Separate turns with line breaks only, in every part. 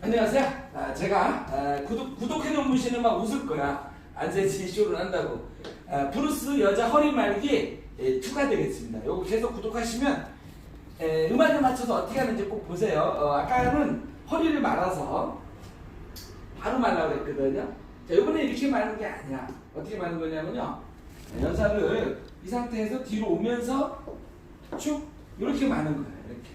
안녕하세요. 아, 제가 아, 구독, 구독해놓은 분씨는 막 웃을 거야. 안세지 쇼를 한다고. 아, 브루스 여자 허리 말기 예, 2가 되겠습니다. 요거 계속 구독하시면 에, 음악에 맞춰서 어떻게 하는지 꼭 보세요. 어, 아까는 허리를 말아서 바로 말라고 그랬거든요. 자, 이번에 이렇게 마는 게 아니야. 어떻게 마는 거냐면요. 여자를 이 상태에서 뒤로 오면서 쭉 이렇게 마는 거예요. 이렇게.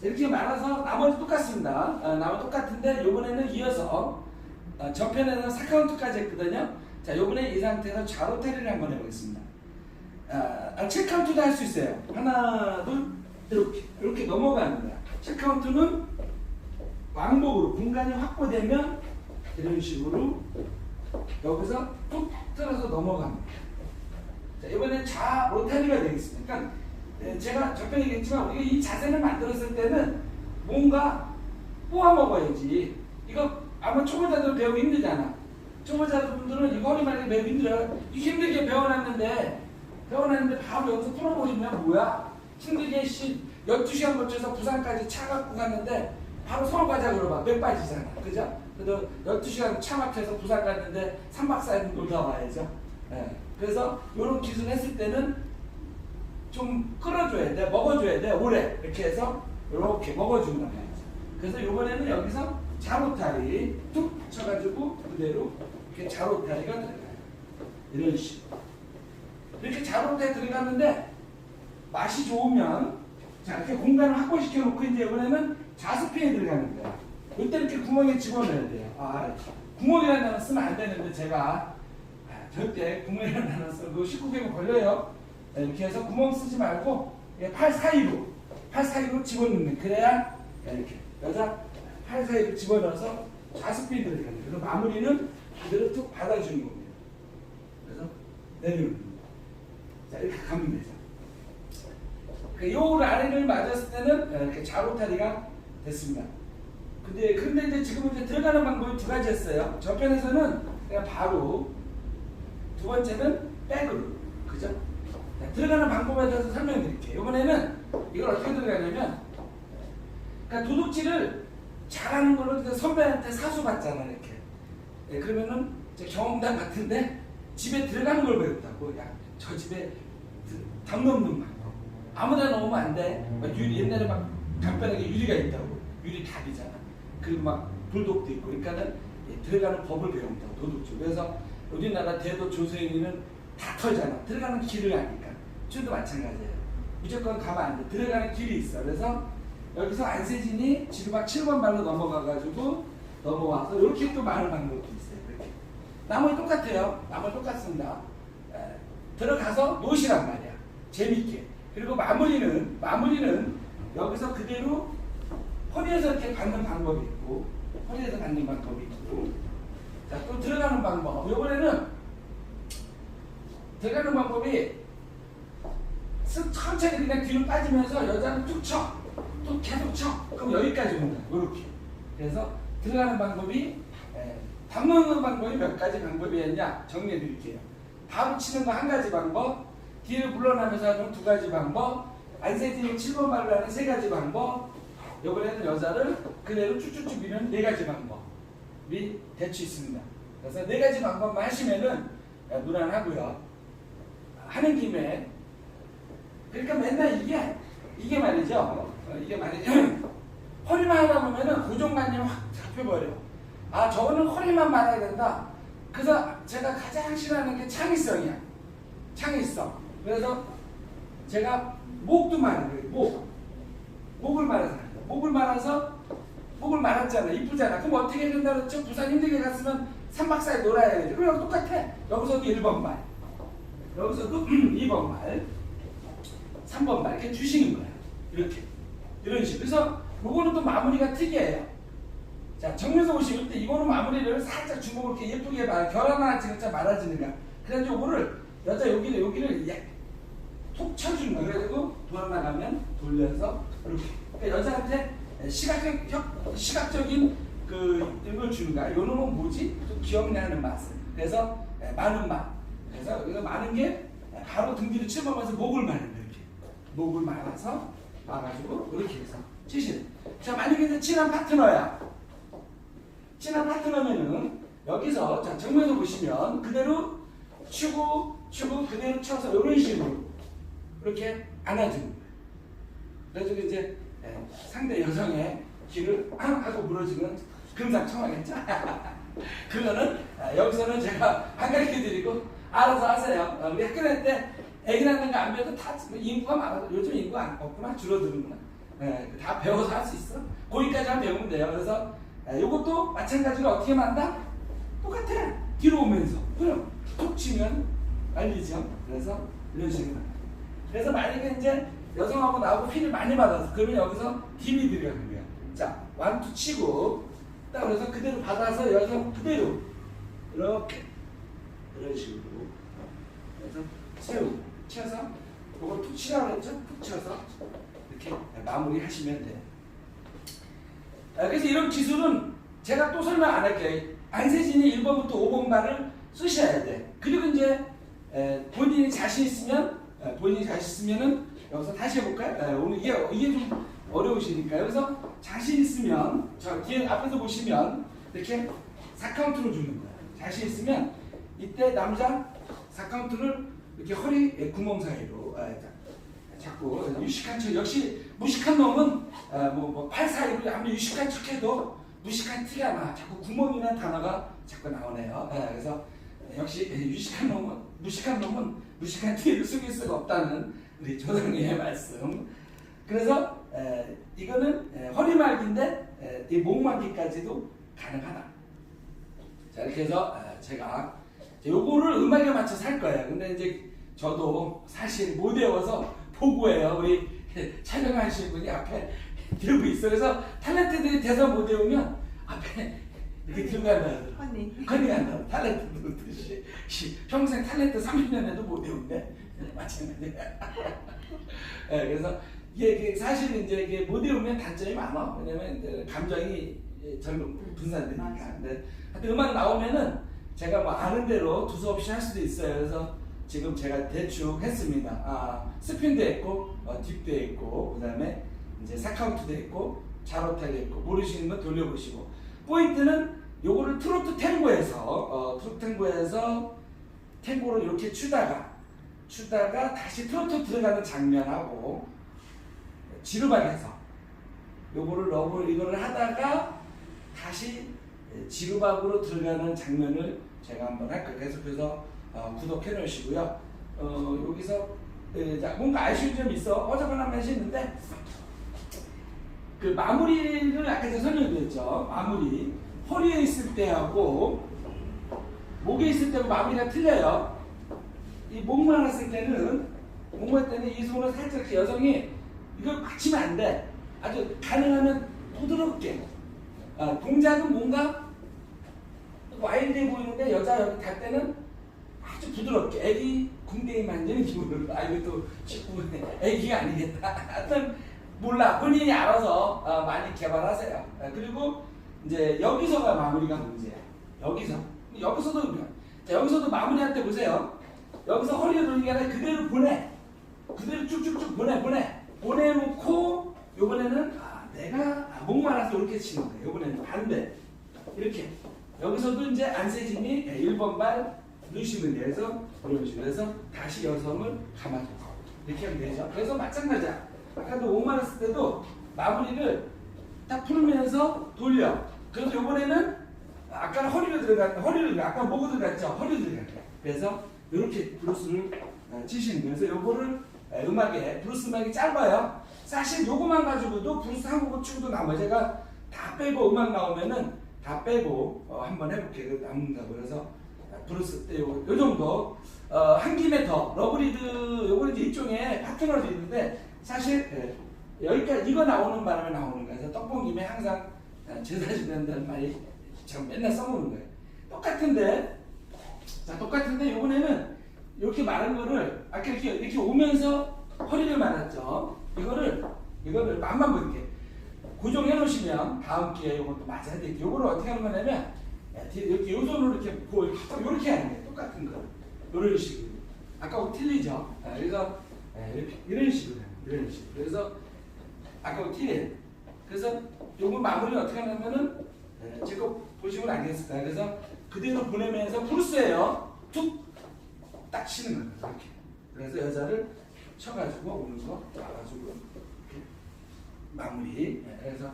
자, 이렇게 말아서 나머지 똑같습니다. 어, 나머지 똑같은데 요번에는 이어서 어, 전편에는 4카운트까지 했거든요. 자, 요번에 이 상태에서 좌로 테리를 한번 해보겠습니다. 아, 아, 7카운트도 할 수 있어요. 하나, 둘, 이렇게. 이렇게 넘어가는 거야. 7카운트는 왕복으로 공간이 확보되면 이런 식으로 여기서 툭 틀어서 넘어갑니다. 자, 이번엔 좌 로테리가 되겠습니다. 그러니까 예, 제가 적변 얘기했지만 우리가 이 자세를 만들었을 때는 뭔가 뽑아 먹어야지. 이거 아마 초보자들 배우기 힘들잖아. 초보자분들은 이거 허리 말이 매우 힘들어요. 이 힘들게 배워놨는데 배워놨는데 바로 여기서 풀어버리면 뭐야? 힘들게 씨 12시간 거쳐서 부산까지 차 갖고 갔는데 바로 서울 가자 그러봐. 몇 빠지잖아. 그죠? 그래도 12시간 차 막혀서 부산 갔는데 3박 4일 놀다 와야죠. 예. 그래서 이런 기술 했을 때는 좀 끌어줘야 돼, 먹어줘야 돼, 오래. 이렇게 해서 이렇게 먹어준단 말이죠. 그래서 이번에는 여기서 자로타리 툭 쳐가지고 그대로 이렇게 자로타리가 들어가요. 이런 식으로. 이렇게 자로타리 들어갔는데 맛이 좋으면 자 이렇게 공간을 확보시켜 놓고 이제 이번에는 자수피에 들어가는 거야. 이때 이렇게 구멍에 집어넣어야 돼요. 아, 구멍이라는 단어 쓰면 안 되는데 제가 아, 절대 구멍이라는 단어 쓰고 19개면 걸려요. 네, 이렇게 해서 구멍 쓰지 말고 예, 팔 사이로 팔 사이로 집어넣는 그래야 예, 이렇게 여자 팔 사이로 집어넣어서 좌스핀 들어가는 그래서 마무리는 그대로 툭 받아주는 겁니다. 그래서 내려오는 겁니다. 자 이렇게 가면 되죠. 그요 라인을 맞았을 때는 예, 이렇게 좌로타리가 됐습니다. 근데 근데 이제 지금 이제 들어가는 방법이 두 가지였어요. 저편에서는 그냥 바로 두 번째는 백으로 그죠? 자, 들어가는 방법에 대해서 설명드릴게요. 이번에는 이걸 어떻게 들어가냐면 그러니까 도둑질을 잘하는 걸로 선배한테 사수 받잖아 이렇게. 예, 그러면은 경험담 같은데 집에 들어가는 걸 배웠다고. 야, 저 집에 드- 담 넘는 방법. 아무데나 놓으면 안 돼. 막 유리 옛날에 막 간편하게 유리가 있다고. 유리 답이잖아. 그리고 막 불독도 있고. 그러니까는 예, 들어가는 법을 배운다고 도둑질. 그래서 우리나라 대도 조세인은 다 털잖아. 들어가는 길을 아니까. 지금도 마찬가지예요. 무조건 가면 안 돼. 들어가는 길이 있어. 그래서 여기서 안세진이 지루박 7번 발로 넘어가가지고 넘어와서 이렇게 또 많은 방법도 있어요. 이렇게. 나머지 똑같아요. 나머지 똑같습니다. 에, 들어가서 놓으시란 말이야. 재밌게. 그리고 마무리는 마무리는 여기서 그대로 허리에서 이렇게 받는 방법이 있고 허리에서 받는 방법이 있고 자 또 들어가는 방법. 이번에는 들어가는 방법이 쓱 천천히 그냥 뒤로 빠지면서 여자는 툭 쳐. 또 계속 쳐. 그럼 여기까지 온다. 이렇게. 그래서 들어가는 방법이 에, 담는 방법이 몇 가지 방법이었냐 정리해 드릴게요. 바로 치는 거 한 가지 방법, 뒤를 물러나면서 하는 두 가지 방법, 안세진이 7번 말로 하는 세 가지 방법, 이번에는 여자를 그대로 쭉쭉쭉 미는 네 가지 방법이 대치 있습니다. 그래서 네 가지 방법만 하시면은 에, 무난하고요. 하는 김에 그러니까 맨날 이게 이게 말이죠. 어, 이게 말이죠. 허리만 하다 보면은 고정관념 확 잡혀버려. 아 저거는 허리만 말아야 된다. 그래서 제가 가장 싫어하는 게 창의성이야. 창의성. 그래서 제가 목도 말아요. 목. 목을 말아서. 목을 말아서 목을 말았잖아. 이쁘잖아. 그럼 어떻게 해야 된다 그랬죠? 부산 힘들게 갔으면 3박 4일 놀아야 되죠. 그럼 똑같아. 여기서도 1번 말. 여기서도 2번 말. 3번 말 이렇게 주시는 거야. 이렇게. 이런 식으로. 그래서 요거는 또 마무리가 특이해요. 자, 정면에서 오시면 때 이거는 마무리를 살짝 주먹을 이렇게 예쁘게 말, 결 하나 진짜 말아주는 거야. 그래서 요거를 여자 여기를 여기를 예, 톡 쳐주는 거야. 그래가지고 돌아나가면 돌려서 이렇게. 그러니까 여자한테 시각적 적- 시각적인 그 이걸 주는 거야. 요 놈은 뭐지? 좀 기억나는 맛을. 그래서 예, 많은 맛. 그래서 이거 많은 게 바로 등 뒤로 치면서 목을 마는. 목을 말아서 와가지고 이렇게 해서 치시는. 자 만약에 이제 친한 파트너야. 진한 파트너면은 여기서 자 정면에서 보시면 그대로 추고 추고 그대로 쳐서 이런 식으로 이렇게 안아주는. 그래서 이제 예, 상대 여성의 귀를 앙 하고 물어주면 금상첨화겠죠. 그거는 아, 여기서는 제가 안 가르쳐 드리고 알아서 하세요. 어, 우리 학교 다닐 때 애기 낳는 거 안 배워도 다 인구가 많아서 요즘 인구 안 없구나 줄어드는구나. 예, 다 배워서 할 수 있어. 거기까지만 배우면 돼요. 그래서 이것도 마찬가지로 어떻게 만다? 똑같아. 뒤로 오면서 그럼 툭 치면 알리죠. 그래서 이런 식으로. 그래서 만약에 이제 여성하고 나하고 피를 많이 받아서 그러면 여기서 힘이 들어가는 거야. 자, 완투 치고 딱 그래서 그대로 받아서 여성 그대로 이렇게 이런 식으로 그래서 세우고 쳐서 이걸 툭 치라고 했죠? 툭 쳐서 이렇게 마무리 하시면 돼요. 아, 그래서 이런 기술은 제가 또 설명 안 할게요. 안세진이 1번부터 5번만을 쓰셔야 돼. 그리고 이제 에, 본인이 자신 있으면 에, 본인이 자신 있으면은 여기서 다시 해볼까요? 에, 오늘 이게 이게 좀 어려우시니까 여기서 자신 있으면 저 뒤에 앞에서 보시면 이렇게 4카운트로 주는 거예요. 자신 있으면 이때 남자 4카운트를 이렇게 허리 구멍 사이로 아, 자, 자꾸 유식한 척 역시 무식한 놈은 어, 뭐팔 사이로 한번 유식한 척해도 무식한 티가 나 자꾸 구멍이나 단어가 자꾸 나오네요. 예, 그래서 역시 유식한 놈은 무식한 놈은 무식한 티를 숨길 수가 없다는 우리 조상님의 말씀. 그래서 에, 이거는 에, 허리 말기인데 에, 이 목 말기까지도 가능하다. 자 이렇게 해서 에, 제가 요거를 음악에 맞춰서 할 거예요. 근데 이제 저도 사실 못 외워서 보고해요. 우리 촬영하신 분이 앞에 들고 있어. 그래서 탤런트들이 대사 못 외우면 앞에 이렇게 들고 간다.
허니.
건의한다. 탤런트 누듯이 평생 탤런트 30년 해도 못 외운데 마찬가지야. 예, 그래서 이게, 사실 이제 이게 못 외우면 단점이 많아. 왜냐면 감정이 절로 분산되니까. 근데 하여튼 음악 나오면은 제가 뭐 아는 대로 두서없이 할 수도 있어요. 그래서 지금 제가 대충 했습니다. 아, 스핀도 했고, 어, 딥도 했고, 그 다음에 이제 사카운트도 했고, 자로타도 했고, 모르시는 건 돌려보시고. 포인트는 요거를 트로트 탱고에서, 어, 트로트 탱고에서 탱고를 이렇게 추다가, 추다가 다시 트로트 들어가는 장면하고, 지루박에서 요거를 러브 이거를 하다가 다시 지루박으로 들어가는 장면을 제가 한번 할 거예요. 계속해서 어, 구독해 놓으시고요. 어, 여기서 에, 자, 뭔가 아쉬운 점이 있어. 어저번 한번 하셨는데 그 마무리를 아까 제가 설명드렸죠. 마무리 허리에 있을 때하고 목에 있을 때하고 마무리가 틀려요. 이 목만 했을 때는 목만 할 때는 이 손을 살짝 여성이 이걸 받치면 안 돼. 아주 가능하면 부드럽게. 아, 동작은 뭔가 와일드해 보이는데 여자 여기 갈 때는 아주 부드럽게. 애기 궁뎅이 만지는 기분으로. 아 이거 또 직구 애기가 아니겠다. 하여튼 몰라. 본인이 알아서 어, 많이 개발하세요. 아, 그리고 이제 여기서가 마무리가 문제야. 여기서. 여기서도 자, 여기서도 마무리할 때 보세요. 여기서 허리를 돌리는 게 아니라 그대로 보내. 그대로 쭉쭉쭉 보내 보내. 보내놓고 요번에는 아, 내가 아, 목 말아서 이렇게 치는 거예요. 요번에는 반대. 이렇게. 여기서도 이제 안세진이 1번 발 누시면 돼서 이런 식으로 해서 다시 여성을 감아주고 이렇게 하면 되죠. 그래서 마찬가지야. 아까도 5만 원쓸 때도 마무리를 딱 풀면서 돌려. 그래서 이번에는 아까는 허리를 들어갔 허리를 아까 목을 들어갔죠. 허리를 들어갔 그래서 이렇게 브루스를 어. 그래서 요거를 에, 음악에 브루스 음악이 짧아요. 사실 요거만 가지고도 브루스 한 곡을 치고도. 제가 다 빼고 음악 나오면은 다 빼고 어, 한번 해볼게요. 그래도 남는다고 그래서 브루스 때 요, 요 정도 어, 한더 러브리드 요거는 이제 일종의 파트너도 있는데 사실 예, 여기까지 이거 나오는 바람에 나오는 거예요. 떡본 김에 항상 어, 제사 지낸다는 말이 제가 맨날 써먹는 거예요. 똑같은데 자 똑같은데 요번에는 이렇게 말한 거를 아까 이렇게 이렇게 오면서 허리를 말았죠. 이거를 이거를 맛만 볼게. 고정해 놓으시면 다음 기회에 이것도 맞아야 돼. 이거를 어떻게 하는 거냐면 이렇게 요 손으로 이렇게 고 이렇게 딱 이렇게 하는 거예요. 똑같은 거. 이런 식으로. 아까 틀리죠. 아, 그래서 예, 이렇게 이런 식으로. 이런 식으로. 그래서 아까 틀려요. 그래서 요거 마무리 어떻게 하냐면은 예, 지금 보시면 알겠습니다. 그래서 그대로 보내면서 브루스예요. 툭딱 치는 거예요. 이렇게. 그래서 여자를 쳐가지고 오는 거 와가지고 마무리. 예, 그래서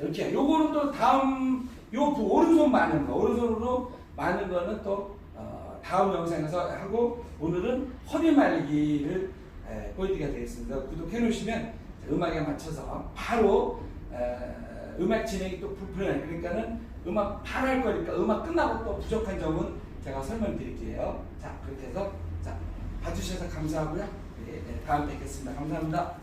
이렇게 요거는 또 다음 요 부- 오른손 마는 거 오른손으로 마는 거는 또 어, 다음 영상에서 하고 오늘은 허리 말기를 에, 보여드리게 되겠습니다. 구독해 놓으시면 음악에 맞춰서 바로 에, 음악 진행이 또 불편해 그러니까는 음악 바로 할 거니까 음악 끝나고 또 부족한 점은 제가 설명드릴게요. 자 그렇게 해서 자 봐주셔서 감사하고요. 네, 네, 다음 뵙겠습니다. 감사합니다.